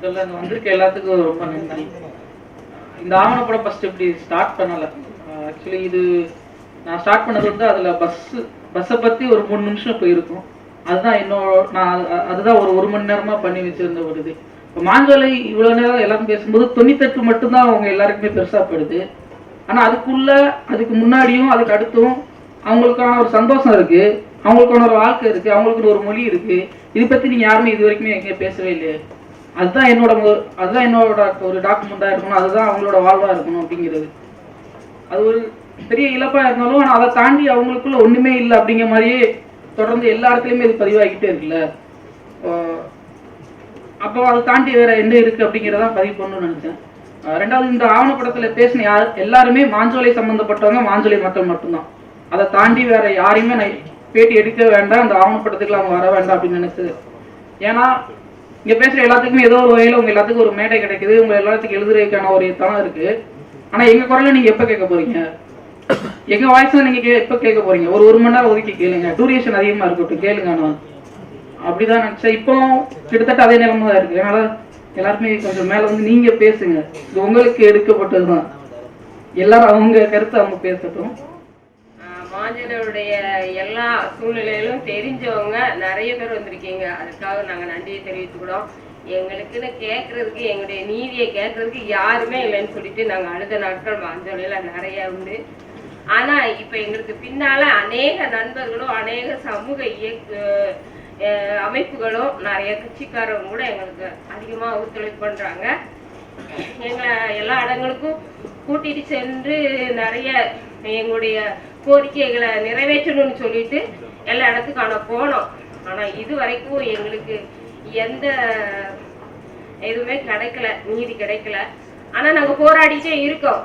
முதல்ல இங்க வந்திருக்க எல்லாத்துக்கும் ரொம்ப நன்றி. இந்த ஆவணப்படம் ஃபர்ஸ்ட் இப்படி ஸ்டார்ட் பண்ணல? ஆக்சுவலி இது நான் ஸ்டார்ட் பண்ணது வந்து அதுல பஸ்ஸு பஸ்ஸை பத்தி ஒரு மூணு நிமிஷம் போயிருக்கும். அதுதான் இன்னும் நான் அதுதான் ஒரு ஒரு மணி நேரமா பண்ணி வச்சிருந்த ஒரு இது. இப்போ மாஞ்சோலை இவ்வளவு நேரம் எல்லாரும் பேசும்போது தொண்ணூத்தெட்டு மட்டும்தான் அவங்க எல்லாருக்குமே பெருசா படுது. ஆனா அதுக்குள்ள அதுக்கு முன்னாடியும் அதுக்கு அடுத்தும் அவங்களுக்கான ஒரு சந்தோஷம் இருக்கு. அவங்களுக்கான ஒரு வாழ்க்கை இருக்கு. அவங்களுக்கு ஒரு மொழி இருக்கு. இதை பத்தி நீங்கள் யாருமே இது வரைக்குமே எங்கேயும் பேசவே இல்லையே. அதுதான் என்னோட அதுதான் என்னோட ஒரு டாக்குமெண்ட்டாக இருக்கணும். அதுதான் அவங்களோட வாழ்வாக இருக்கணும் அப்படிங்கிறது. அது ஒரு பெரிய இழப்பாக இருந்தாலும் ஆனால் அதை தாண்டி அவங்களுக்குள்ள ஒன்றுமே இல்லை அப்படிங்கிற மாதிரியே தொடர்ந்து எல்லா இடத்துலையுமே இது பதிவாகிட்டே இருக்குல்ல. அப்போ அதை தாண்டி வேற என்ன இருக்குது அப்படிங்கிறதான் பதிவு பண்ணணும்னு நினச்சேன். ரெண்டாவது இந்த ஆவணப்படத்தில் பேசின யார் எல்லாருமே மாஞ்சோலை சம்மந்தப்பட்டவங்க மாஞ்சோலை மக்கள் மட்டும்தான். அதை தாண்டி வேற யாரையுமே நான் பேட்டி எடுக்க வேண்டாம். அந்த ஆவணப்படத்துக்கு அவங்க வர வேண்டாம் அப்படின்னு நினைச்சது. ஏன்னா இங்கே பேசுகிற எல்லாத்துக்குமே ஏதோ ஒரு வகையில் உங்கள் எல்லாத்துக்கும் ஒரு மேடை கிடைக்குது. உங்கள் எல்லாத்துக்கும் எழுதுறதுக்கான ஒரு தனம் இருக்குது ஆனால் எங்கள் குரலை நீங்கள் எப்போ கேட்க போகிறீங்க எங்கள் வாய்ஸ் நீங்கள் கே- எப்போ கேட்க போகிறீங்க ஒரு ஒரு மணி நேரம் ஒதுக்கி கேளுங்க. டூரியேஷன் அதிகமாக இருக்கட்டும். கேளுங்க நான் அப்படிதான் நினச்சேன். இப்போ கிட்டத்தட்ட அதே நிலைமை தான் இருக்குது அதனால் எல்லாருமே கொஞ்சம் மேலே வந்து நீங்கள் பேசுங்க. இது உங்களுக்கு எடுக்கப்பட்டது தான் எல்லாரும் அவங்க கருத்தை அவங்க பேசட்டும். ஆஞ்சநேயருடைய எல்லா சூழ்நிலையிலும் தெரிஞ்சவங்க நிறைய பேர் வந்திருக்கீங்க. அதுக்காக நாங்க நன்றியை தெரிவித்துக்கிறோம். எங்களுக்குன்னு கேட்கறதுக்கு எங்களுடைய நீதியை கேட்கறதுக்கு யாருமே இல்லைன்னு சொல்லிட்டு நாங்கள் அழுத நாட்கள் மாஞ்சோலையில நிறைய உண்டு. ஆனா இப்ப எங்களுக்கு பின்னால அநேக நண்பர்களும் அநேக சமூக இயக்க அமைப்புகளும் நிறைய கட்சிக்காரங்க கூட எங்களுக்கு அதிகமா ஒத்துழைப்பு பண்றாங்க. எங்களை எல்லா இடங்களுக்கும் கூட்டிட்டு சென்று நிறைய எங்களுடைய கோரிக்கைகளை நிறைவேற்றணும்னு சொல்லிட்டு எல்லா இடத்துக்கும் ஆனால் போனோம். ஆனால் இது வரைக்கும் எங்களுக்கு எந்த எதுவுமே கிடைக்கல நீதி கிடைக்கல. ஆனால் நாங்கள் போராடிட்டே இருக்கோம்.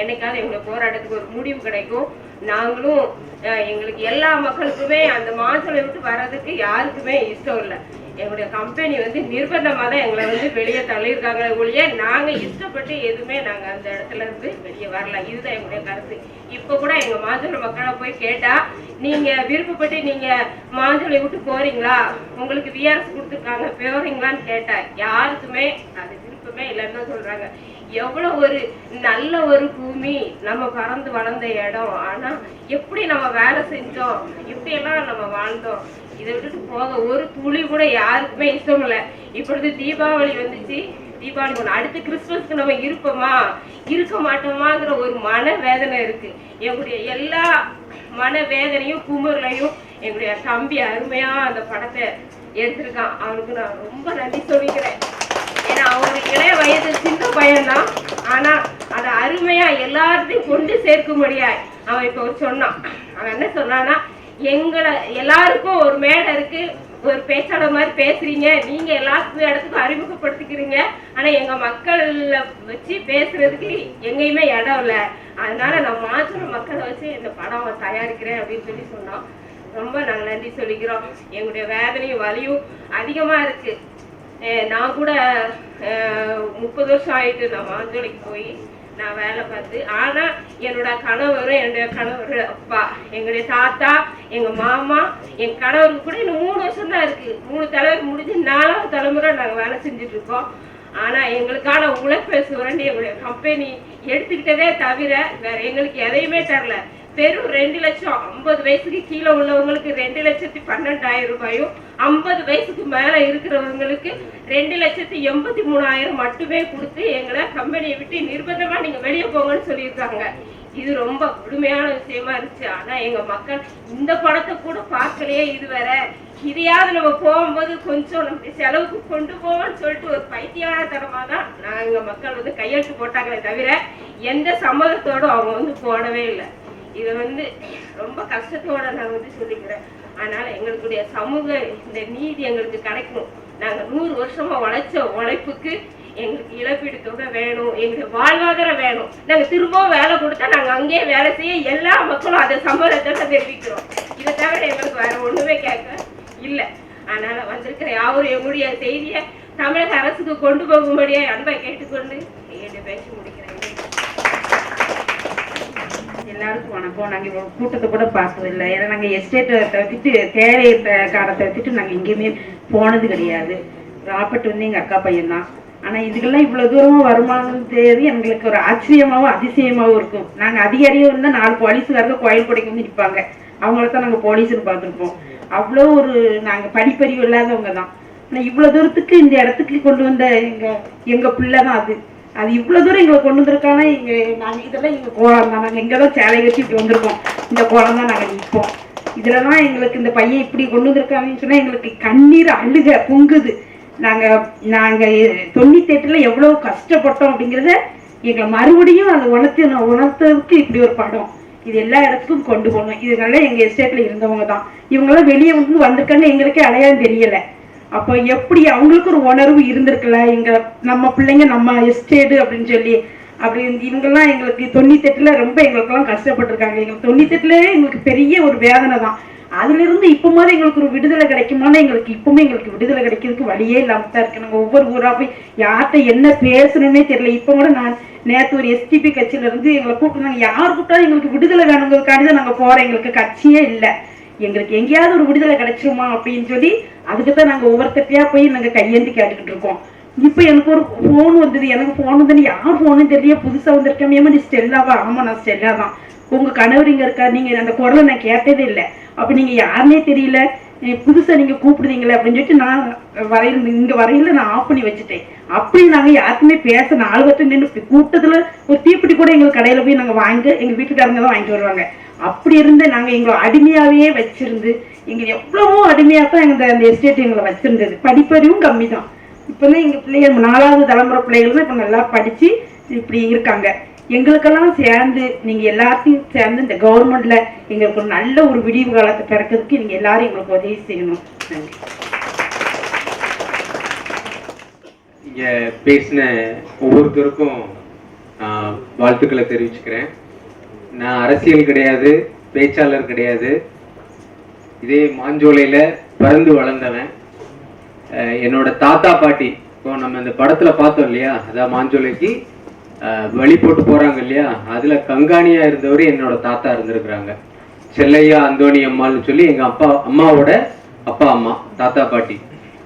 என்னைக்காவது எங்களை போராட்டத்துக்கு ஒரு முடிவு கிடைக்கும். நாங்களும் அஹ், எங்களுக்கு எல்லா மக்களுக்குமே அந்த மாசலை விட்டு வர்றதுக்கு யாருக்குமே இஷ்டம் இல்லை. எங்களுடைய கம்பெனி வந்து நிர்பந்தமாக தான் எங்களை வந்து வெளியே தள்ளியிருக்காங்க ஒழிய நாங்க இஷ்டப்பட்டு எதுவுமே நாங்க அந்த இடத்துல இருந்து வெளியே வரல. இதுதான் எங்களுடைய கருத்து. இப்ப கூட எங்க மாஞ்சோலை மக்களை போய் கேட்டா நீங்க விருப்பப்பட்டு நீங்க மாஞ்சோலை விட்டு போறீங்களா? உங்களுக்கு விஆர்எஸ் கொடுத்துருக்காங்க போகிறீங்களான்னு கேட்டா யாருக்குமே அது விருப்பமே இல்லைன்னு தான் சொல்றாங்க. எவ்வளவு ஒரு நல்ல ஒரு பூமி நம்ம பறந்து வளர்ந்த இடம். ஆனா எப்படி நம்ம வேலை செஞ்சோம்? எப்படியெல்லாம் நம்ம வாழ்ந்தோம்? இதை விட்டுட்டு போக ஒரு துளி கூட யாருக்குமே இஷ்டம் இல்லை. இப்பொழுது தீபாவளி வந்துச்சு. தீபாவளி ஒன்று அடுத்து கிறிஸ்துமஸ்க்கு நம்ம இருப்போமா? இருக்க மாட்டோமாங்கிற ஒரு மன வேதனை இருக்கு. எங்களுடைய எல்லா மன வேதனையும் குமுறலையும் எங்களுடைய தம்பி அருமையா அந்த படத்தை எடுத்திருக்கான். அவனுக்கு நான் ரொம்ப நன்றி சொல்லிக்கிறேன். ஏன்னா அவனுக்கு இளைய வயது சின்ன பையன்தான். ஆனா அதை அருமையா எல்லார்த்தையும் கொண்டு சேர்க்கும்படியாய் அவன் இப்போ சொன்னான். அவன் என்ன சொன்னான்னா எங்களை எல்லாருக்கும் ஒரு மேடை இருக்கு. ஒரு பேச்சாளர் மாதிரி பேசுறீங்க. நீங்க எல்லா இடத்துக்கும் அறிமுகப்படுத்திக்கிறீங்க. ஆனா எங்க மக்கள்ல வச்சு பேசுறதுக்கு எங்கேயுமே இடம் இல்லை. அதனால நான் மாற்றுற மக்களை வச்சு இந்த படம் தயாரிக்கிறேன் அப்படின்னு சொல்லி சொன்னோம் ரொம்ப நாங்கள் நன்றி சொல்லிக்கிறோம். எங்களுடைய வேதனையும் வலியும் அதிகமா இருக்கு. நான் கூட முப்பது வருஷம் ஆயிட்டு நான் மாஞ்சோலைக்கு போய் நான் வேலை பார்த்து ஆனா என்னோட கணவரும் என்னுடைய கணவர் அப்பா எங்களுடைய தாத்தா எங்க மாமா என் கணவருக்கு கூட இன்னும் மூணு வருஷம் தான் இருக்கு. மூணு தலைவர் முடிஞ்சு நாலாவது தலைமுறை நாங்க வேலை செஞ்சுட்டு இருக்கோம் ஆனா எங்களுக்கான உழைப்பை சுரண்டி எங்களுடைய கம்பெனி எடுத்துக்கிட்டதே தவிர வேற எங்களுக்கு எதையுமே தரல. வெறும் ரெண்டு லட்சம் ஐம்பது வயசுக்கு கீழே உள்ளவங்களுக்கு ரெண்டு லட்சத்தி பன்னெண்டாயிரம் ரூபாயும் ஐம்பது வயசுக்கு மேல இருக்கிறவங்களுக்கு ரெண்டு லட்சத்தி எண்பத்தி மூணாயிரம் மட்டுமே கொடுத்து எங்களை கம்பெனியை விட்டு நிர்பந்தமா நீங்க வெளியே போங்கன்னு சொல்லியிருக்காங்க. இது ரொம்ப கொடுமையான விஷயமா இருந்துச்சு. ஆனா எங்க மக்கள் இந்த படத்தை கூட பார்க்கலையே இதுவரை. இதையாவது நம்ம போகும்போது கொஞ்சம் நம்ம செலவுக்கு கொண்டு போவோம்னு சொல்லிட்டு ஒரு பைத்தியகாரத்தனமா தான் நான் மக்கள் வந்து கையெழுத்து போட்டாங்களே தவிர எந்த சம்மதத்தோடும் அவங்க வந்து போடவே இல்லை. இதை வந்து ரொம்ப கஷ்டத்தோட நான் வந்து சொல்லிக்கிறேன். அதனால எங்களுடைய சமூக இந்த நீதி எங்களுக்கு கிடைக்கும் நாங்கள் நூறு வருஷமா உழைச்ச உழைப்புக்கு எங்களுக்கு இழப்பீடு தொகை வேணும் எங்களுக்கு வாழ்வாதாரம் வேணும். நாங்கள் திரும்பவும் வேலை கொடுத்தா நாங்கள் அங்கேயே வேலை செய்ய எல்லா மக்களும் அதை சம்மதத்தை தெரிவிக்கிறோம். இதை தவிர எங்களுக்கு வேற ஒண்ணுமே கேட்க இல்லை. அதனால வந்திருக்கிற யாவரும் எங்களுடைய செய்தியை தமிழக அரசுக்கு கொண்டு போகும்படியா அன்பை கேட்டுக்கொண்டு என்னுடைய பேசி எல்லாருக்கும் வணக்கம். நாங்க இவ்வளவு கூட்டத்தை கூட பார்த்தது இல்லை. ஏன்னா நாங்க எஸ்டேட்டை தவிர்த்துட்டு தேரை காரை தவிர்த்துட்டு நாங்க எங்கேயுமே போனது கிடையாது. ராபர்ட் வந்து எங்க அக்கா பையன்தான். ஆனால் ஆனா இதுக்கெல்லாம் இவ்வளவு தூரம் வருமானம் தெரியுது எங்களுக்கு ஒரு ஆச்சரியமாவும் அதிசயமாவும் இருக்கும். நாங்க அதிகாரியும் இருந்தா நாலு போலீஸுக்காரங்க கோயில் கொடைக்கு வந்து நிற்பாங்க அவங்கள தான் நாங்க போலீஸ்னு பார்த்துருப்போம். அவ்வளோ ஒரு நாங்க படிப்பறிவு இல்லாதவங்க தான் ஆனா இவ்வளோ தூரத்துக்கு இந்த இடத்துக்கு கொண்டு வந்த எங்கள் எங்க பிள்ளை தான் அது. அது இவ்வளோ தூரம் எங்களை கொண்டு வந்திருக்கானா இங்கே நாங்கள் இதெல்லாம் எங்கள் கோலம் தான். நாங்கள் எங்கே தான் சேலை வச்சு இப்படி வந்திருக்கோம். இந்த கோலம் தான் நாங்கள் நிற்போம் தான் எங்களுக்கு இந்த பையன் இப்படி கொண்டு வந்திருக்காங்கன்னு சொன்னால் எங்களுக்கு கண்ணீர் அழுக பொங்குது. நாங்கள் நாங்கள் தொண்ணூத்தி எவ்வளோ கஷ்டப்பட்டோம் அப்படிங்கிறத எங்களை மறுபடியும் அதை உணர்த்து உணர்த்ததுக்கு இப்படி ஒரு படம். இது எல்லா இடத்துக்கும் கொண்டு போகணும். இதனால எங்கள் எஸ்டேட்டில் இருந்தவங்க தான். இவங்கெல்லாம் வெளியே வந்து வந்திருக்கான்னு எங்களுக்கே அடையாளம் தெரியலை. அப்போ எப்படி அவங்களுக்கு ஒரு உணர்வு இருந்திருக்குல்ல? எங்க நம்ம பிள்ளைங்க நம்ம எஸ்டேடு அப்படின்னு சொல்லி. அப்படி இவங்கெல்லாம் எங்களுக்கு தொண்ணூத்தெட்டில் ரொம்ப எங்களுக்கெல்லாம் கஷ்டப்பட்டிருக்காங்க. எங்களுக்கு தொண்ணூத்தெட்டுலேயே எங்களுக்கு பெரிய ஒரு வேதனை தான். அதுல இருந்து மாதிரி எங்களுக்கு ஒரு விடுதலை கிடைக்குமானா எங்களுக்கு இப்பவுமே எங்களுக்கு விடுதலை கிடைக்கிறதுக்கு வழியே இல்லாமல் தான் இருக்கு. நாங்கள் ஒவ்வொரு ஊராக போய் யார்கிட்ட என்ன பேசணும்னே தெரியல. இப்போ கூட நான் நேற்று ஒரு எஸ்டிபி கட்சியிலேருந்து எங்களை கூப்பிட்டுருந்தாங்க யார் கூப்பிட்டாலும் எங்களுக்கு விடுதலை வேணுங்கிறதுக்காண்டி தான் நாங்கள் போகிறோம் எங்களுக்கு கட்சியே இல்லை. எங்களுக்கு எங்கேயாவது ஒரு விடுதலை கிடைச்சிருமா அப்படின்னு சொல்லி அதுக்கு தான் நாங்கள் ஒவ்வொருத்தட்டையா போய் நாங்க கையேந்தி கேட்டுக்கிட்டு இருக்கோம். இப்போ எனக்கு ஒரு ஃபோன் வந்தது. எனக்கு ஃபோன் வந்து யார் ஃபோனு தெரியல புதுசா வந்திருக்கேன். ஏமா நீ ஸ்டெல்லாவா? ஆமா நான் ஸ்டெல்லா தான் உங்க கணவர் இங்க இருக்கா நீங்க அந்த குரலை நான் கேட்டதே இல்லை. அப்ப நீங்க யாருமே தெரியல. புதுசா நீங்க கூப்பிடுவீங்களே அப்படின்னு சொல்லிட்டு நான் வரையில இங்க வரையில நான் ஆஃப் பண்ணி வச்சுட்டேன். அப்படி நாங்க யாருக்குமே பேச நாலு வருஷம் நின்று கூட்டத்துல ஒரு தீப்பெட்டி கூட எங்களுக்கு கடையில போய் நாங்க வாங்க எங்க வீட்டுக்காரங்க தான் வாங்கிட்டு வருவாங்க. அப்படி இருந்து நாங்கள் எங்களை அடிமையாகவே வச்சிருந்து எங்கள் எவ்வளவோ அடிமையாக தான் எங்கள் அந்த எஸ்டேட் எங்களை வச்சிருந்தது. படிப்பறிவும் கம்மி தான் இப்போ தான் எங்கள் பிள்ளைகள் நாலாவது தலைமுறை பிள்ளைகள் தான் இப்போ நல்லா படிச்சு இப்படி இருக்காங்க. எங்களுக்கெல்லாம் சேர்ந்து நீங்க எல்லாத்தையும் சேர்ந்து இந்த கவர்மெண்ட்ல எங்களுக்கு ஒரு நல்ல ஒரு விடிவு காலத்தை பிறக்கிறதுக்கு நீங்கள் எல்லாரும் எங்களுக்கு உதவி செய்யணும். நன்றி. இங்க பேசின ஒவ்வொருத்தருக்கும் வாழ்த்துக்களை தெரிவிச்சுக்கிறேன். நான் அரசியல் கிடையாது பேச்சாளர் கிடையாது. இதே மாஞ்சோலையில பிறந்து வளர்ந்தவன். என்னோட தாத்தா பாட்டி இப்போ நம்ம இந்த படத்துல பார்த்தோம் இல்லையா? அதான் மாஞ்சோலைக்கு அஹ், வழி போட்டு போறாங்க இல்லையா? அதுல கங்காணியா இருந்தவர் என்னோட தாத்தா இருந்திருக்கிறாங்க. செல்லையா அந்தோணி அம்மான்னு சொல்லி எங்க அப்பா அம்மாவோட அப்பா அம்மா தாத்தா பாட்டி.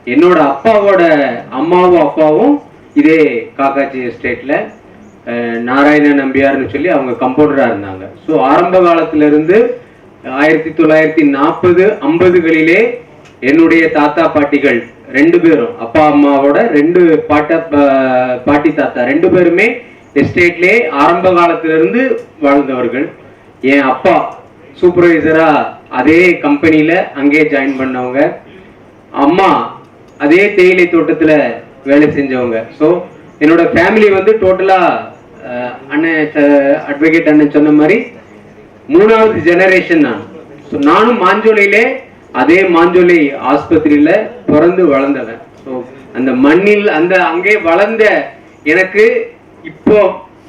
என்னோட அப்பாவோட அம்மாவும் அப்பாவும் இதே காக்காச்சி எஸ்டேட்டில் நாராயண நம்பியார்னு சொல்லி அவங்க கம்பவுண்டராக இருந்தாங்க. ஸோ ஆரம்ப காலத்திலிருந்து ஆயிரத்தி தொள்ளாயிரத்தி நாற்பது ஐம்பதுகளிலே என்னுடைய தாத்தா பாட்டிகள் ரெண்டு பேரும் அப்பா அம்மாவோட ரெண்டு பாட்ட பா- பாட்டி தாத்தா ரெண்டு பேருமே எஸ்டேட்லே ஆரம்ப காலத்திலிருந்து வாழ்ந்தவர்கள். என் அப்பா சூப்பர்வைசரா அதே கம்பெனியில அங்கே ஜாயின் பண்ணவங்க. அம்மா அதே தேயிலை தோட்டத்துல வேலை செஞ்சவங்க. ஸோ என்னோட ஃபேமிலி வந்து டோட்டலா அண்ணன் அட்வொகேட் அண்ணன் சொன்ன மாதிரி மூணாவது ஜெனரேஷன் நான். ஸோ நானும் மாஞ்சோலையிலே அதே மாஞ்சோலை ஆஸ்பத்திரியில பிறந்து வளர்ந்தவன். ஸோ அந்த மண்ணில் அந்த அங்கே வளர்ந்த எனக்கு இப்போ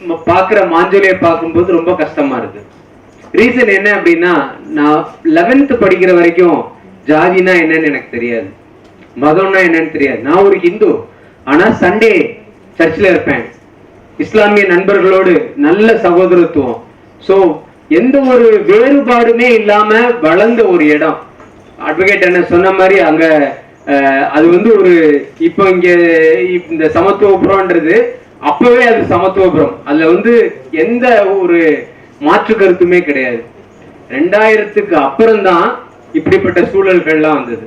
பார்க்குற பார்க்கிற மாஞ்சோலையை பார்க்கும்போது ரொம்ப கஷ்டமா இருக்கு. ரீசன் என்ன அப்படின்னா நான் லெவன்த் படிக்கிற வரைக்கும் ஜாதினா என்னன்னு எனக்கு தெரியாது. மதம்னா என்னன்னு தெரியாது. நான் ஒரு ஹிந்து. ஆனா சண்டே சர்ச்சில் இருப்பேன். இஸ்லாமிய நண்பர்களோடு நல்ல சகோதரத்துவம். சோ எந்த ஒரு வேறுபாடுமே இல்லாம வளர்ந்த ஒரு இடம். அட்வொகேட் என்ன சொன்ன மாதிரி அங்க அது வந்து ஒரு இப்போ இங்க இந்த சமத்துவபுரம்ன்றது அப்பவே அது சமத்துவபுரம். அதுல வந்து எந்த ஒரு மாற்று கருத்துமே கிடையாது. ரெண்டாயிரத்துக்கு அப்புறம்தான் இப்படிப்பட்ட சூழல்கள்லாம் வந்தது.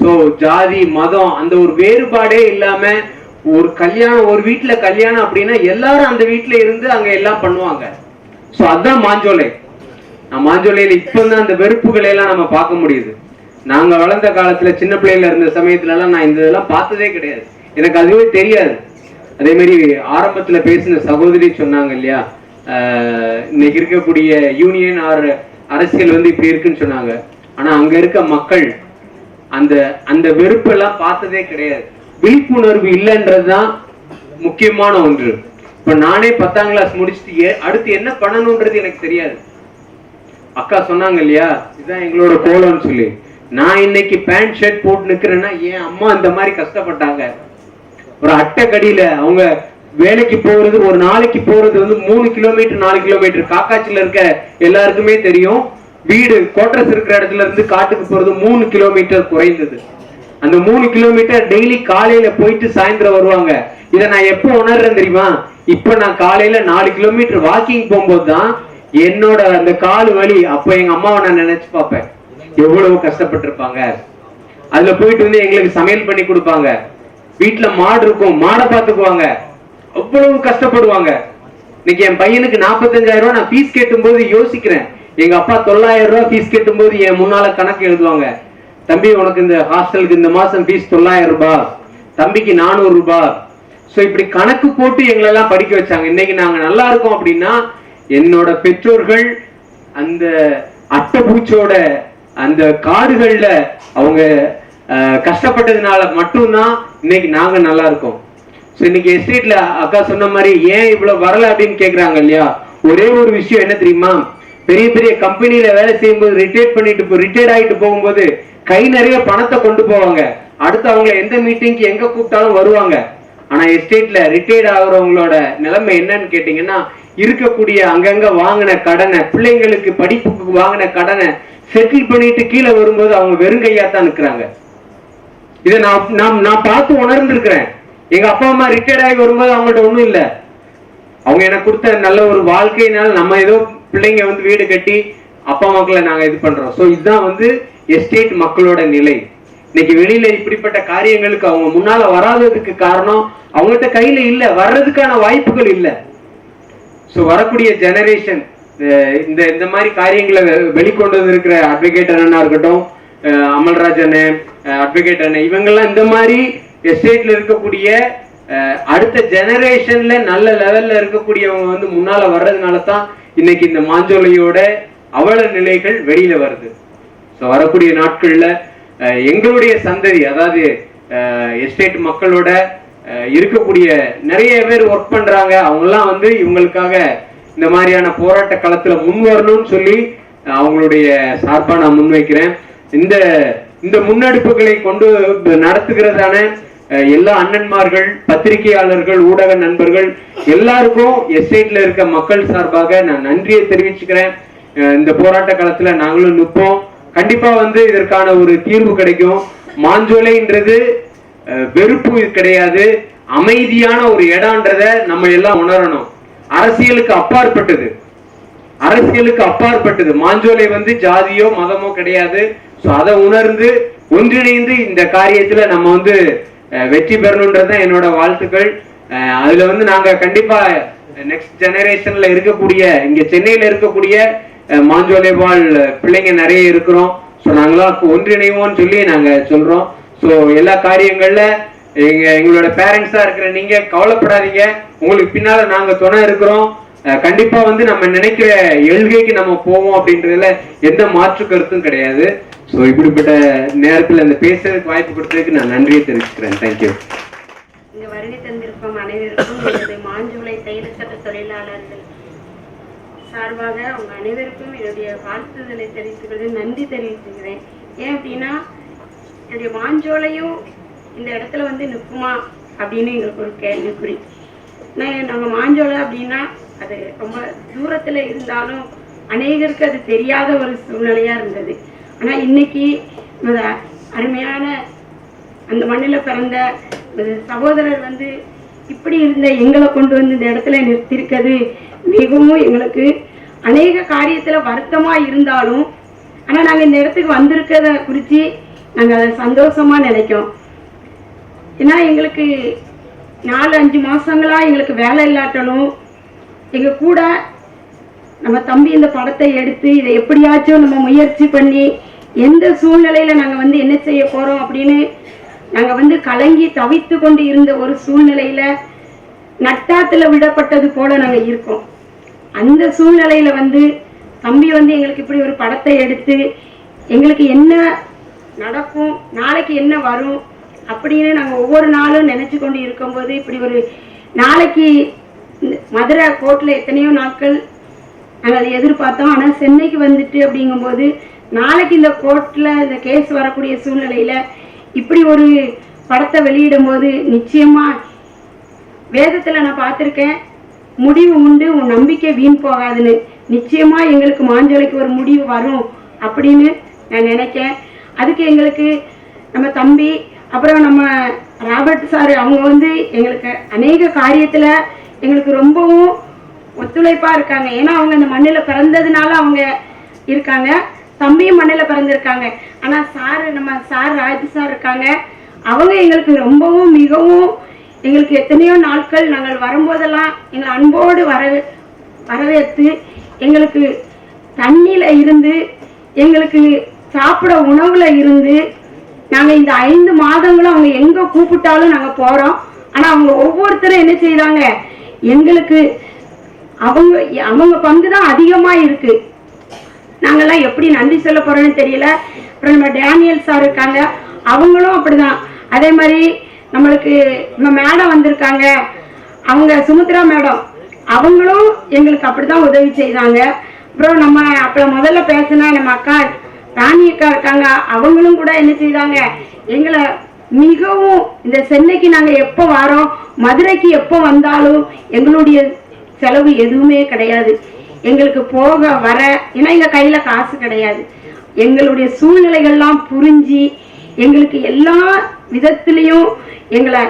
சோ ஜாதி மதம் அந்த ஒரு வேறுபாடே இல்லாம ஒரு கல்யாணம் ஒரு வீட்டுல கல்யாணம் அப்படின்னா எல்லாரும் அந்த வீட்டுல இருந்து அங்க எல்லாம் பண்ணுவாங்க. சோ அதான் மாஞ்சோலை. நான் மாஞ்சோலையில இப்பதான் அந்த வெறுப்புகளை எல்லாம் நம்ம பார்க்க முடியுது. நாங்க வளர்ந்த காலத்துல சின்ன பிள்ளையில இருந்த சமயத்துல எல்லாம் நான் இந்த இதெல்லாம் பார்த்ததே கிடையாது. எனக்கு அதுவே தெரியாது. அதே மாதிரி ஆரம்பத்துல பேசின சகோதரி சொன்னாங்க இல்லையா? ஆஹ் இன்னைக்கு இருக்கக்கூடிய யூனியன் ஆர் அரசியல் வந்து இப்படி இருக்குன்னு சொன்னாங்க. ஆனா அங்க இருக்க மக்கள் அந்த அந்த வெறுப்பெல்லாம் பார்த்ததே கிடையாது. விழிப்புணர்வு இல்லைன்றதுதான் முக்கியமான ஒன்று. இப்ப நானே பத்தாம் கிளாஸ் முடிச்சுட்டு அடுத்து என்ன பண்ணணும்ன்றது எனக்கு தெரியாது. அக்கா சொன்னாங்க இல்லையா? இதுதான் எங்களோட கோலம்னு சொல்லி. நான் இன்னைக்கு பேண்ட் ஷர்ட் போட்டு நிக்கிறேன்னா என் அம்மா இந்த மாதிரி கஷ்டப்பட்டாங்க. ஒரு அட்டை கடியில அவங்க வேலைக்கு போறது ஒரு நாளைக்கு போறது வந்து மூணு கிலோமீட்டர் நாலு கிலோமீட்டர் காக்காச்சில இருக்க எல்லாருக்குமே தெரியும். வீடு கோட்ரஸ் இருக்கிற இடத்துல இருந்து காட்டுக்கு போறது மூணு கிலோமீட்டர் குறைந்தது. அந்த மூணு கிலோமீட்டர் டெய்லி காலையில போயிட்டு சாயந்தரம் வருவாங்க. இதை நான் எப்போ உணர்றேன் தெரியுமா? இப்ப நான் காலையில நாலு கிலோமீட்டர் வாக்கிங் போகும்போது தான் என்னோட அந்த கால் வலி அப்போ எங்க அம்மாவை நான் நினைச்சு பார்ப்பேன். எவ்வளவு கஷ்டப்பட்டிருப்பாங்க. அதுல போயிட்டு வந்து எங்களுக்கு சமையல் பண்ணி கொடுப்பாங்க. வீட்டுல மாடு இருக்கும் மாடை பார்த்துக்குவாங்க. அவ்வளவு கஷ்டப்படுவாங்க. இன்னைக்கு என் பையனுக்கு 45000 ரூபாய் நான் ஃபீஸ் கேட்டும்போது யோசிக்கிறேன். எங்க அப்பா தொள்ளாயிரம் ரூபாய் ஃபீஸ் கேட்டும்போது என் முன்னால கணக்கு எழுதுவாங்க. தம்பி உனக்கு இந்த ஹாஸ்டலுக்கு இந்த மாசம் ஃபீஸ் தொள்ளாயிரம் ரூபாய். தம்பிக்கு நானூறு ரூபாய். சோ இப்படி கணக்கு போட்டு எங்களெல்லாம் படிக்க வச்சாங்க. இன்னைக்கு நாங்க நல்லா இருக்கோம் அப்படின்னா என்னோட பெற்றோர்கள் அந்த அட்டைப்பூச்சோட அந்த காடுகள்ல அவங்க கஷ்டப்பட்டதுனால மட்டும்தான் இன்னைக்கு நாங்க நல்லா இருக்கோம். ஸோ இன்னைக்கு எஸ்டேட்ல அக்கா சொன்ன மாதிரி ஏன் இவ்வளவு வரல? அப்படின்னு கேக்குறாங்க இல்லையா? ஒரே ஒரு விஷயம் என்ன தெரியுமா? பெரிய பெரிய கம்பெனியில வேலை செய்யும்போது ரிட்டையர் பண்ணிட்டு ரிட்டையர்ட் ஆயிட்டு போகும்போது கை நிறைய பணத்தை கொண்டு போவாங்க. அடுத்து அவங்க எந்த மீட்டிங்க்கு எங்க கூப்பிட்டாலும் வருவாங்க. ஆனா எஸ்டேட்ல ரிட்டையர்ட் ஆகுறவங்களோட நிலைமை என்னன்னு கேட்டீங்கன்னா இருக்கக்கூடிய அங்கங்க வாங்கின கடனை பிள்ளைங்களுக்கு படிப்புக்கு வாங்கின கடனை செட்டில் பண்ணிட்டு கீழே வரும்போது அவங்க வெறுங்கையா தான் நிற்கிறாங்க இதை நான் நான் நான் பார்த்து உணர்ந்திருக்கிறேன். எங்க அப்பா அம்மா ரிட்டையர்ட் ஆகி வரும்போது அவங்கள்ட்ட ஒண்ணும் இல்ல. அவங்க எனக்கு கொடுத்த நல்ல ஒரு வாழ்க்கையினால நம்ம ஏதோ பிள்ளைங்க வந்து வீடு கட்டி அப்பா அம்மாக்களை நாங்க இது பண்றோம். சோ இதுதான் வந்து எஸ்டேட் மக்களோட நிலை. இன்னைக்கு வெளியில இப்படிப்பட்ட காரியங்களுக்கு அவங்க முன்னால வராததுக்கு காரணம் அவங்ககிட்ட கையில இல்ல வர்றதுக்கான வாய்ப்புகள் இல்ல. சோ வரக்கூடிய ஜெனரேஷன் இந்த இந்த மாதிரி காரியங்களை வெ- வெளிக்கொண்டு வந்திருக்கிற அட்வொகேட் அண்ணனா இருக்கட்டும் அமல்ராஜ் அண்ணன் அட்வொகேட் அண்ணன் இவங்கெல்லாம் இந்த மாதிரி எஸ்டேட்ல இருக்கக்கூடிய அடுத்த ஜெனரேஷன்ல நல்ல லெவல்ல இருக்கக்கூடியவங்க வந்து முன்னால வர்றதுனால தான் இன்னைக்கு இந்த மாஞ்சோலையோட அவல நிலைகள் வெளியில வருது. ஸோ வரக்கூடிய நாட்கள்ல எங்களுடைய சந்ததி அதாவது எஸ்டேட் மக்களோட அஹ், இருக்கக்கூடிய நிறைய பேர் ஒர்க் பண்றாங்க. அவங்கெல்லாம் வந்து இவங்களுக்காக இந்த மாதிரியான போராட்ட களத்தில் முன் வரணும்னு சொல்லி அவங்களுடைய சார்பாக நான் முன்வைக்கிறேன். இந்த இந்த முன்னெடுப்புகளை கொண்டு நடத்துகிறதான எல்லா அண்ணன்மார்கள் பத்திரிகையாளர்கள் ஊடக நண்பர்கள் எல்லாருக்கும் எஸ்டேட்ல இருக்க மக்கள் சார்பாக நான் நன்றியை தெரிவிச்சுக்கிறேன். இந்த போராட்ட காலத்துல நாங்களும் நிற்போம். கண்டிப்பா வந்து இதற்கான ஒரு தீர்வு கிடைக்கும். மாஞ்சோலைன்றது வெறுப்பு கிடையாது. அமைதியான ஒரு இடம்ன்றத நம்ம எல்லாம் உணரணும். அரசியலுக்கு அப்பாற்பட்டது. அரசியலுக்கு அப்பாற்பட்டது. மாஞ்சோலை வந்து ஜாதியோ மதமோ கிடையாது. சோ அதை உணர்ந்து ஒன்றிணைந்து இந்த காரியத்துல நம்ம வந்து அஹ், வெற்றி பெறணுன்றதுதான் என்னோட வாழ்த்துக்கள். அஹ், அதுல வந்து நாங்க கண்டிப்பா நெக்ஸ்ட் ஜெனரேஷன்ல இருக்கக்கூடிய இங்க சென்னையில இருக்கக்கூடிய மாஞ்சோலை வாழ் பிள்ளைங்க நிறைய இருக்கிறோம். ஸோ நாங்களாம் ஒன்றிணைவோம்னு சொல்லி நாங்க சொல்றோம். சோ எல்லா காரியங்கள்ல எங்கள் எங்களோட பேரண்ட்ஸாக இருக்கிற நீங்க கவலைப்படாதீங்க. உங்களுக்கு பின்னால நாங்க துணை இருக்கிறோம். கண்டிப்பாக கண்டிப்பா வந்து நம்ம நினைக்கிற எழுகைக்கு நம்ம போவோம் அப்படின்றதுல எந்த மாற்று கருத்தும் கிடையாது. சோ இப்படிப்பட்ட நேரத்துல இந்த பேசுறதுக்கு வாய்ப்பு கொடுத்ததுக்கு நான் நன்றியை தெரிவிக்கிறேன் தேங்க்யூ இங்கே வருகை தந்திருக்கும் அனைவருக்கும் மாஞ்சோலை தையல் சட்ட தொழிலாளர்கள் சார்பாக அவங்க அனைவருக்கும் என்னுடைய வாழ்த்துதலை தெரிவித்துக்கிறது நன்றி தெரிவித்துக்கிறேன் ஏன் அப்படின்னா என்னுடைய வாஞ்சோலையும் இந்த இடத்துல வந்து நிற்குமா அப்படின்னு எங்களுக்கு ஒரு கேள்விக்குறி. நான் நாங்கள் மாஞ்சோலை அப்படின்னா அது ரொம்ப தூரத்தில் இருந்தாலும் அநேகருக்கு அது தெரியாத ஒரு சூழ்நிலையாக இருந்தது. ஆனால் இன்னைக்கு அருமையான அந்த மண்ணில் பிறந்த ஒரு சகோதரர் வந்து இப்படி இருந்த எங்களை கொண்டு வந்து இந்த இடத்துல நிறுத்தியிருக்கிறது மிகவும் எங்களுக்கு அநேக காரியத்தில் வருத்தமாக இருந்தாலும் ஆனால் நாங்கள் இந்த இடத்துக்கு வந்திருக்கிறத குறித்து நாங்கள் அதை சந்தோஷமாக நினைக்கிறோம். ஏன்னா எங்களுக்கு நாலு அஞ்சு மாசங்களா எங்களுக்கு வேலை இல்லாட்டாலும் எங்க கூட நம்ம தம்பி இந்த படத்தை எடுத்து இதை எப்படியாச்சும் நம்ம முயற்சி பண்ணி எந்த சூழ்நிலையில நாங்க வந்து என்ன செய்ய போறோம் அப்படின்னு நாங்க வந்து கலங்கி தவித்து கொண்டு இருந்த ஒரு சூழ்நிலையில நட்டாத்துல விடப்பட்டது போல நாங்க இருக்கோம். அந்த சூழ்நிலையில வந்து தம்பி வந்து எங்களுக்கு இப்படி ஒரு படத்தை எடுத்து எங்களுக்கு என்ன நடக்கும் நாளைக்கு என்ன வரும் அப்படின்னு நாங்கள் ஒவ்வொரு நாளும் நினைச்சு கொண்டு இருக்கும்போது இப்படி ஒரு நாளைக்கு இந்த மதுரை கோர்ட்டில் எத்தனையோ நாட்கள் நாங்கள் அதை எதிர்பார்த்தோம். ஆனால் சென்னைக்கு வந்துட்டு அப்படிங்கும்போது நாளைக்கு இந்த கோர்ட்டில் இந்த கேஸ் வரக்கூடிய சூழ்நிலையில் இப்படி ஒரு படத்தை வெளியிடும்போது நிச்சயமாக வேதத்தில் நான் பார்த்துருக்கேன். முடிவு உண்டு உன் நம்பிக்கை வீண் போகாதுன்னு. நிச்சயமா எங்களுக்கு மாஞ்சோலைக்கு ஒரு முடிவு வரும் அப்படின்னு நான் நினைக்கேன். அதுக்கு எங்களுக்கு நம்ம தம்பி அப்புறம் நம்ம ராபர்ட் சார் அவங்க வந்து எங்களுக்கு அநேக காரியத்துல எங்களுக்கு ரொம்பவும் ஒத்துழைப்பா இருக்காங்க. ஏன்னா அவங்க இந்த மண்ணில் பிறந்ததுனால அவங்க இருக்காங்க. தம்பியும் மண்ணில் பிறந்திருக்காங்க. ஆனா சார் நம்ம சார் ராஜ் சார் இருக்காங்க. அவங்க எங்களுக்கு ரொம்பவும் மிகவும் எங்களுக்கு எத்தனையோ நாட்கள் நாங்கள் வரும்போதெல்லாம் எங்களை அன்போடு வர வரவேற்று எங்களுக்கு தண்ணியில் இருந்து எங்களுக்கு சாப்பிட உணவுல இருந்து நாங்கள் இந்த ஐந்து மாதங்களும் அவங்க எங்கே கூப்பிட்டாலும் நாங்கள் போகிறோம் ஆனால் அவங்க ஒவ்வொருத்தரும் என்ன செய்கிறாங்க எங்களுக்கு அவங்க அவங்க பங்கு தான் அதிகமாக இருக்கு. நாங்கள்லாம் எப்படி நன்றி சொல்ல போகிறோன்னு தெரியல. அப்புறம் நம்ம டேனியல் சார் இருக்காங்க. அவங்களும் அப்படிதான். அதே மாதிரி நம்மளுக்கு நம்ம மேடம் வந்திருக்காங்க. அவங்க சுமித்ரா மேடம் அவங்களும் எங்களுக்கு அப்படிதான் உதவி செய்தாங்க. அப்புறம் நம்ம அப்புறம் முதல்ல பேசின நம்ம அக்கா ராணி அக்கா இருக்காங்க அவங்களும் கூட என்ன செய்தாங்க. எங்களை மிகவும் இந்த சென்னைக்கு நாங்கள் எப்போ வரோம் மதுரைக்கு எப்போ வந்தாலும் எங்களுடைய செலவு எதுவுமே கிடையாது. எங்களுக்கு போக வர ஏன்னா எங்கள் கையில் காசு கிடையாது. எங்களுடைய சூழ்நிலைகள்லாம் புரிஞ்சு எங்களுக்கு எல்லா விதத்திலையும் எங்களை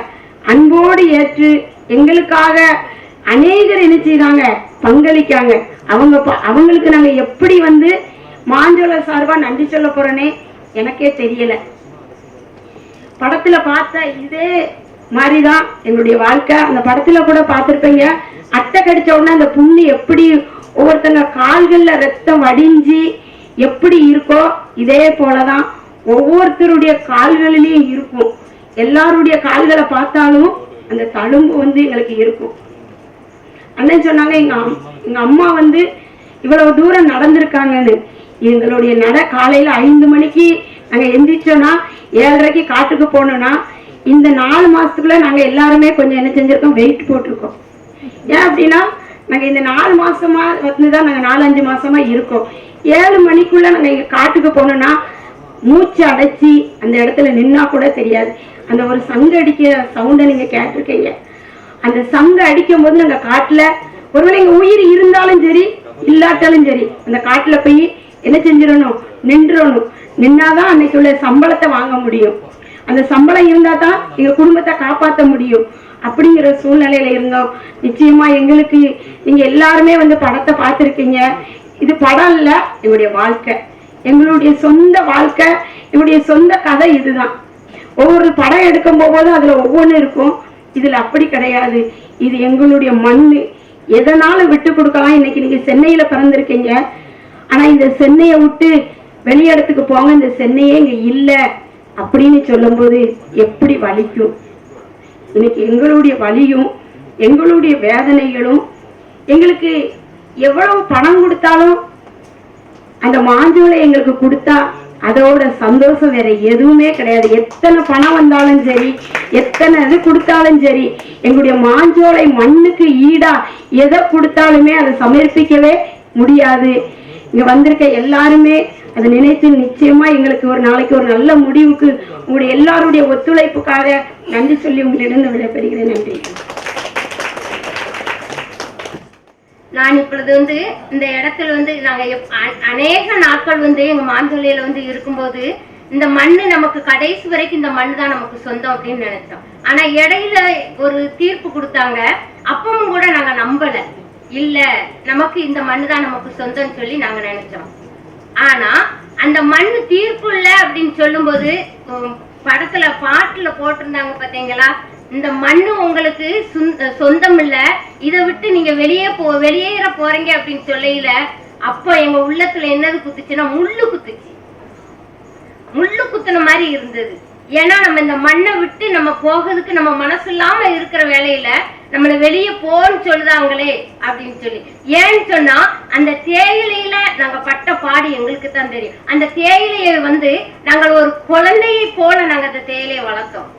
அன்போடு ஏற்று எங்களுக்காக அநேகர் என்ன செய்றாங்க பங்களிக்காங்க. அவங்க அவங்களுக்கு நாங்க எப்படி வந்து மாஞ்சோல சார்பா நன்றி சொல்ல போறோன்னே எனக்கே தெரியல. படத்துல பார்த்த இதே மாதிரிதான் எங்களுடைய வாழ்க்கை. அந்த படத்துல கூட பார்த்திருப்பீங்க அட்டை கடிச்ச உடனே அந்த புண்ணு எப்படி ஒவ்வொருத்தங்க கால்கள்ல ரத்தம் வடிஞ்சு எப்படி இருக்கோ இதே போலதான் ஒவ்வொருத்தருடைய கால்களிலையும் இருக்கும். எல்லாருடைய கால்களை பார்த்தாலும் அந்த தழும்பு வந்து எங்களுக்கு இருக்கும். அண்ணன் சொன்னாங்க எங்க அம்- எங்க அம்மா வந்து இவ்வளவு தூரம் நடந்திருக்காங்கன்னு. எங்களுடைய நட காலையில ஐந்து மணிக்கு நாங்க எந்திரிச்சோம்னா ஏழரைக்கு காட்டுக்கு போனோம்னா இந்த நாலு மாசத்துக்குள்ள நாங்க எல்லாருமே கொஞ்சம் என்ன செஞ்சிருக்கோம் வெயிட் போட்டிருக்கோம். ஏன் அப்படின்னா நாங்க இந்த நாலு மாசமா வந்துதான் நாங்க நாலஞ்சு மாசமா இருக்கோம். ஏழு மணிக்குள்ள நாங்க இங்க காட்டுக்கு போனோம்னா மூச்சு அடைச்சி அந்த இடத்துல நின்னா கூட தெரியாது. அந்த ஒரு சங்கு அடிக்கிற சவுண்டை நீங்க கேட்டிருக்கீங்க. அந்த சங்கு அடிக்கும் போது நாங்க காட்டுல ஒருவேளை எங்கள் உயிர் இருந்தாலும் சரி இல்லாட்டாலும் சரி அந்த காட்டுல போய் என்ன செஞ்சிடணும்? நின்றுடணும் நின்னாதான் அன்னைக்கு உள்ள சம்பளத்தை வாங்க முடியும். அந்த சம்பளம் இருந்தா தான் எங்க குடும்பத்தை காப்பாற்ற முடியும். அப்படிங்கிற சூழ்நிலையில இருந்தோம். நிச்சயமா எங்களுக்கு நீங்க எல்லாருமே வந்து படத்தை பார்த்துருக்கீங்க. இது படம் இல்ல எங்களுடைய வாழ்க்கை. எங்களுடைய சொந்த வாழ்க்கை என்னுடைய சொந்த கதை இதுதான். ஒவ்வொரு படம் எடுக்கும் போதும் அதுல ஒவ்வொன்று இருக்கும். இதுல அப்படி கிடையாது. இது எங்களுடைய மண்ணு. எதனாலும் விட்டு கொடுக்கலாம்? இன்னைக்கு நீங்க சென்னையில பிறந்திருக்கீங்க. ஆனா இந்த சென்னையை விட்டு வெளியிடத்துக்கு போங்க. இந்த சென்னையே இங்க இல்ல அப்படின்னு சொல்லும்போது எப்படி வலிக்கும்? இன்னைக்கு எங்களுடைய வலியும் எங்களுடைய வேதனைகளும் எங்களுக்கு எவ்வளவு பணம் கொடுத்தாலும் அந்த மாஞ்சோலை எங்களுக்கு கொடுத்தா அதோட சந்தோஷம் வேற எதுவுமே கிடையாது. எத்தனை பணம் வந்தாலும் சரி எத்தனை இது கொடுத்தாலும் சரி எங்களுடைய மாஞ்சோலை மண்ணுக்கு ஈடா எதை கொடுத்தாலுமே அதை சமர்ப்பிக்கவே முடியாது. இங்க வந்திருக்க எல்லாருமே அதை நினைத்து நிச்சயமா எங்களுக்கு ஒரு நாளைக்கு ஒரு நல்ல முடிவுக்கு உங்களுடைய எல்லாருடைய ஒத்துழைப்புக்காக நன்றி சொல்லி உங்களிடம் விடைபெறுகிறேன். நன்றி. நான் இப்பொழுது வந்து இந்த இடத்துல வந்து நாங்க அநேக நாட்கள் வந்து எங்க மாஞ்சொல்லையில வந்து இருக்கும்போது இந்த மண்ணு நமக்கு கடைசி வரைக்கும் இந்த மண்ணு தான் நமக்கு சொந்தம் அப்படின்னு நினைச்சோம். ஆனா இடையில ஒரு தீர்ப்பு கொடுத்தாங்க. அப்பவும் கூட நாங்க நம்பல. இல்ல நமக்கு இந்த மண்ணு தான் நமக்கு சொந்தம்னு சொல்லி நாங்க நினைச்சோம். ஆனா அந்த மண்ணு தீர்ப்பு இல்ல அப்படின்னு சொல்லும்போது போது படத்துல பாட்டுல போட்டிருந்தாங்க பாத்தீங்களா? இந்த மண்ணு உங்களுக்கு சுந்த- சொந்தம் இல்ல இதை விட்டு நீங்க வெளியே போ வெளியேற போறீங்க அப்படின்னு சொல்லையில அப்போ எங்க உள்ளத்துல என்னது குத்துச்சுன்னா முள்ளு குத்துச்சு. முள்ளு குத்துன மாதிரி இருந்தது. ஏன்னா நம்ம இந்த மண்ணை விட்டு நம்ம போகிறதுக்கு நம்ம மனசு இல்லாம இருக்கிற வேலையில நம்மள வெளியே போன்னு சொல்லுதாங்களே அப்படின்னு சொல்லி. ஏன்னு சொன்னா அந்த தேயிலையில நாங்க பட்ட பாடு எங்களுக்கு தான் தெரியும். அந்த தேயிலையை வந்து நாங்கள் ஒரு குழந்தையை போல நாங்க அந்த தேயிலையை வளர்த்தோம்.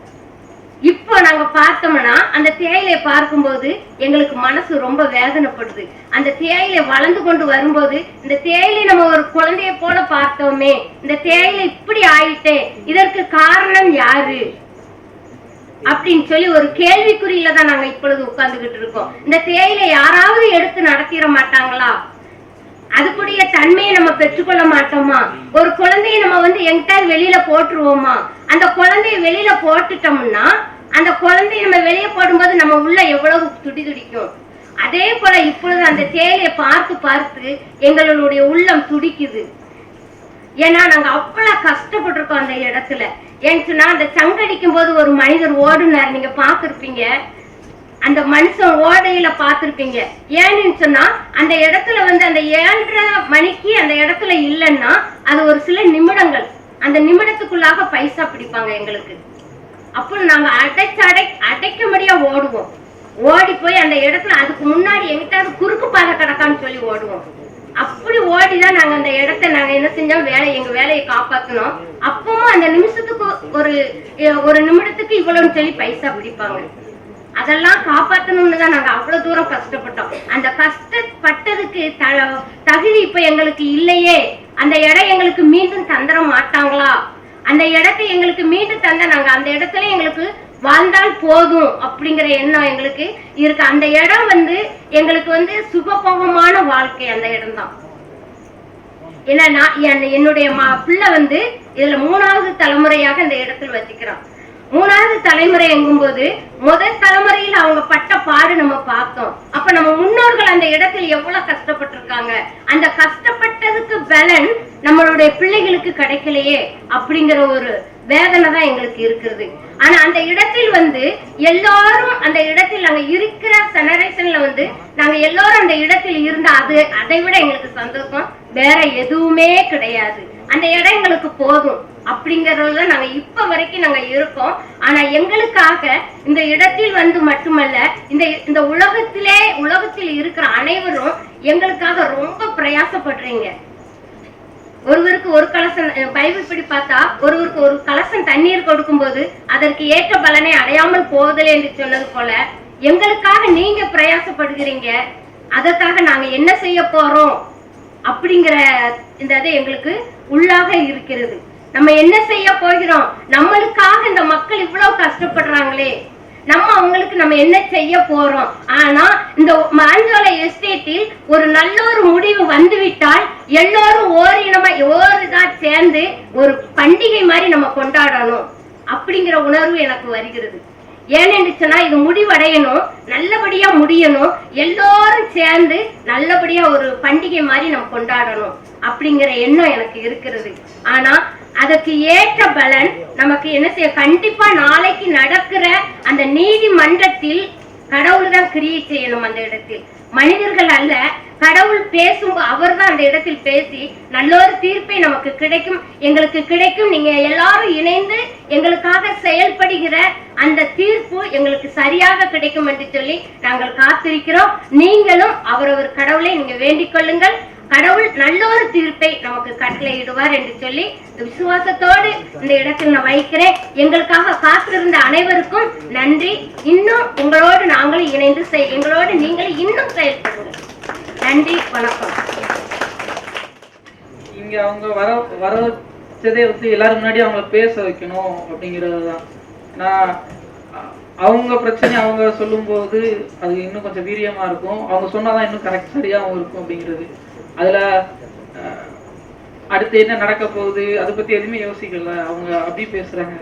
இப்போ நாங்க பார்த்தோம்னா அந்த தேயிலையை பார்க்கும்போது எங்களுக்கு மனசு ரொம்ப வேதனைப்படுது. அந்த தேயிலை வளர்ந்து கொண்டு வரும்போது இந்த தேயிலை நம்ம ஒரு குழந்தைய போல பார்த்தோமே இந்த தேயிலை இப்படி ஆயிட்டே இதற்கு காரணம் யாரு? அப்படின்னு சொல்லி ஒரு கேள்விக்குறியில தான் நாங்க இப்பொழுது உட்கார்ந்துகிட்டு இருக்கோம். இந்த தேயிலை யாராவது எடுத்து நடத்திட மாட்டாங்களா? அதுக்குரிய தன்மையை நம்ம பெற்றுக்கொள்ள மாட்டோமா? ஒரு குழந்தைய நம்ம வந்து எங்கிட்ட வெளியில போட்டுருவோமா? அந்த குழந்தைய வெளியில போட்டுட்டோம்னா அந்த குழந்தைய நம்ம வெளியே போடும்போது நம்ம உள்ள எவ்வளவு துடி துடிக்கும்? அதே போல இப்பொழுது அந்த தேலையை பார்த்து பார்த்து எங்களுடைய உள்ளம் துடிக்குது. ஏன்னா நாங்க அவ்வளவு கஷ்டப்பட்டிருக்கோம் அந்த இடத்துல. ஏன்னு சொன்னா அந்த சங்கடிக்கும் போது ஒரு மனிதர் ஓடுனார். நீங்க பாத்துருப்பீங்க அந்த மனுஷன் ஓடையில பார்த்திருப்பீங்க. ஏன்னு சொன்னா அந்த இடத்துல வந்து அந்த ஏழரை மணிக்கு அந்த இடத்துல இல்லைன்னா அது ஒரு சில நிமிடங்கள். அந்த நிமிடத்துக்குள்ளாக பைசா பிடிப்பாங்க எங்களுக்கு. அப்போ நாங்க அடைச்சு அடை அடைக்கும்படியா ஓடுவோம். ஓடி போய் அந்த இடத்துல அதுக்கு முன்னாடி எங்கிட்டாவது குறுக்கு பாதை கிடக்கான்னு சொல்லி ஓடுவோம். அப்படி ஓடிதான் நாங்க அந்த இடத்த நாங்க என்ன செஞ்சோம்? வேலை எங்க வேலையை காப்பாத்தணும் அப்பவும் அந்த நிமிஷத்துக்கு ஒரு ஒரு நிமிடத்துக்கு இவ்வளவுன்னு சொல்லி பைசா பிடிப்பாங்க. அதெல்லாம் காப்பாற்றணும்னு தான் நாங்க அவ்வளவு தூரம் கஷ்டப்பட்டோம். அந்த கஷ்டப்பட்டதுக்கு த- தகுதி இப்ப எங்களுக்கு இல்லையே. அந்த இடம் எங்களுக்கு மீண்டும் தந்துட மாட்டாங்களா? அந்த இடத்தை எங்களுக்கு மீண்டும் தந்த நாங்க அந்த இடத்துல எங்களுக்கு வாழ்ந்தால் போதும் அப்படிங்கிற எண்ணம் எங்களுக்கு இருக்கு. அந்த இடம் வந்து எங்களுக்கு வந்து சுகபோகமான வாழ்க்கை அந்த இடம் தான் ஏன்னா நான் என்னுடைய மா- பிள்ளை வந்து இதுல மூணாவது தலைமுறையாக அந்த இடத்துல வச்சுக்கிறான் மூணாவது தலைமுறை எங்கும்போது முதல் தலைமுறையில் அவங்க பட்ட பாடு நம்ம பார்த்தோம். அப்ப நம்ம முன்னோர்கள் அந்த இடத்தில் எவ்வளவு கஷ்டப்பட்டிருக்காங்க? அந்த கஷ்டப்பட்டதுக்கு பலன் நம்மளுடைய பிள்ளைகளுக்கு கிடைக்கலையே அப்படிங்கிற ஒரு வேதனை தான் எங்களுக்கு இருக்குது ஆனா அந்த இடத்தில் வந்து எல்லாரும் அந்த இடத்தில் நாங்க இருக்கிற ஜெனரேஷன்ல வந்து நாங்க எல்லாரும் அந்த இடத்தில் இருந்த அது அதை விட எங்களுக்கு சந்தோஷம். வேற எதுவுமே கிடையாது. அந்த இடம் எங்களுக்கு போதும். அப்படிங்கறதுல நாங்க இப்ப வரைக்கும் நாங்க இருக்கோம். ஆனா எங்களுக்காக இந்த இடத்தில் வந்து மட்டுமல்ல இந்த இந்த உலகத்திலே உலகத்தில் இருக்கிற அனைவரும் எங்களுக்காக ரொம்ப பிரயாசப்படுறீங்க. ஒருவருக்கு ஒரு கலசம் பைபிள் படி பார்த்தா ஒருவருக்கு ஒரு கலசம் தண்ணீர் கொடுக்கும்போது அதற்கு ஏற்ற பலனை அடையாமல் போவதில்லை என்று சொன்னது போல எங்களுக்காக நீங்க பிரயாசப்படுகிறீங்க. அதற்காக நாங்க என்ன செய்ய போறோம்? அப்படிங்கிற இந்த இது எங்களுக்கு உள்ளாக இருக்கிறது. நம்ம என்ன செய்ய போகிறோம்? நம்மளுக்காக இந்த மக்கள் இவ்வளவு கஷ்டப்படுறாங்களே. நம்ம அவங்களுக்கு நம்ம என்ன செய்ய போறோம்? ஆனா இந்த மாஞ்சோலை எஸ்டேட்டில் ஒரு நல்ல ஒரு முடிவு வந்துவிட்டால் எல்லோரும் ஓரினமா ஓர் சேர்ந்து ஒரு பண்டிகை மாதிரி நம்ம கொண்டாடணும். அப்படிங்கிற உணர்வு எனக்கு வருகிறது. ஏனென்று சொன்னா இது முடிவடையணும். நல்லபடியா முடியணும். எல்லோரும் சேர்ந்து நல்லபடியா ஒரு பண்டிகை மாதிரி நம்ம கொண்டாடணும். அப்படிங்கிற எண்ணம் எனக்கு இருக்கிறது. ஆனா அதற்கு ஏற்ற பலன் நமக்கு என்ன செய்ய கண்டிப்பா நாளைக்கு நடக்கிற அந்த நீதிமன்றத்தில் கடவுள் தான் கிரியேட் செய்யணும் அந்த இடத்தில். மனிதர்கள் அல்ல கடவுள் பேசும் அவர் தான் அந்த இடத்தில் பேசி நல்ல ஒரு தீர்ப்பை நமக்கு கிடைக்கும். எங்களுக்கு கிடைக்கும். நீங்க எல்லாரும் இணைந்து எங்களுக்காக செயல்படுகிற அந்த தீர்ப்பு எங்களுக்கு சரியாக கிடைக்கும் என்று சொல்லி நாங்கள் காத்திருக்கிறோம். நீங்களும் அவரவர் கடவுளை நீங்க வேண்டிக் கொள்ளுங்கள். கடவுள் நல்ல ஒரு தீர்ப்பை நமக்கு கட்டளையிடுவார் என்று சொல்லி விசுவாசத்தோடு இந்த இடத்தில் நான் வைக்கிறேன். எங்களுக்காக காத்திருந்த அனைவருக்கும் நன்றி. இன்னும் உங்களோடு நாங்களும் இணைந்து செய் எங்களோடு நீங்களும் இன்னும் செயல்படுங்க நன்றி வணக்கம். இங்க அவங்க வர வர வச்சதே வந்து எல்லாரும் முன்னாடி அவங்கள பேச வைக்கணும் அப்படிங்கிறது தான் நான் அவங்க பிரச்சனை அவங்க சொல்லும்போது அது இன்னும் கொஞ்சம் வீரியமா இருக்கும். அவங்க சொன்னாதான் இன்னும் கரெக்ட் சரியாகவும் இருக்கும் அப்படிங்கிறது. அதுல அடுத்து என்ன நடக்க போகுது அதை பத்தி எதுவுமே யோசிக்கல. அவங்க அப்படி பேசுறாங்க.